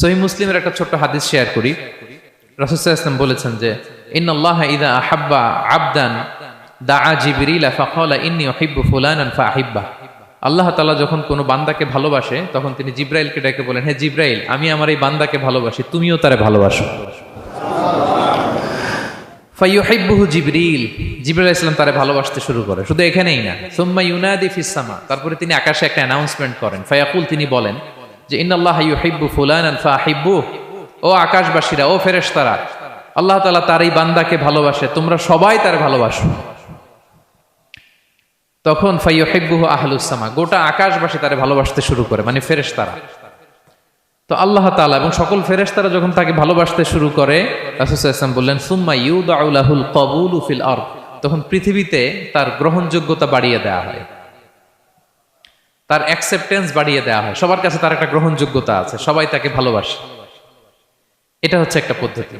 সহি মুসলিমের একটা ছোট্ট হাদিস শেয়ার করি। রাসুসাল্লাম বলেছেন যে ইন আল্লাহ ইদা আহাব্বা আবদান দা জিবরিলা ফাকালা ইন্নি উহিব্বু ফুলানান ফাহিব্বা। আল্লাহ তাআলা যখন কোনো বান্দাকে ভালোবাসে, তখন তিনি জিব্রাইলকে ডেকে বলেন হ্যাঁ জিব্রাইল, আমি আমার এই বান্দাকে ভালোবাসি, তুমিও তারে ভালোবাসো। ফাইয়ুহিব্বুহু জিবরিল, জিবরাইল ইসলাম তারে ভালোবাসতে শুরু করে, শুধু এখানেই না। সুম্মা ইউনাদি ফিস সামা, তারপরে তিনি আকাশে একটা অ্যানাউন্সমেন্ট করেন, ফায়াকুল তিনি বলেন যে ইন্নাল্লাহ ইউহিব্বু ফুলানান ফাহিব্বু ও আকাশবাসীরা, ও ফেরেশতারা, আল্লাহ তাআলা তার এই বান্দাকে ভালোবাসে, তোমরা সবাই তার ভালোবাসো। তখন ফাইয়ুহিব্বুহু আহলুস সামা, গোটা আকাশবাসী তারে ভালোবাসতে শুরু করে মানে ফেরেশতারা। তো আল্লাহ তাআলা এবং সকল ফেরেশতারা যখন তাকে ভালোবাসতে শুরু করে বললেন, সুম্মা ইউদাউলাহুল কবুলু ফিল আরদ। তখন পৃথিবীতে তার গ্রহণযোগ্যতা বাড়িয়ে দেওয়া হয়। তার অ্যাকসেপ্টেন্স বাড়িয়ে দেওয়া হয়। সবার কাছে তার একটা গ্রহণযোগ্যতা আছে, সবাই তাকে ভালোবাসে। এটা হচ্ছে একটা পদ্ধতি।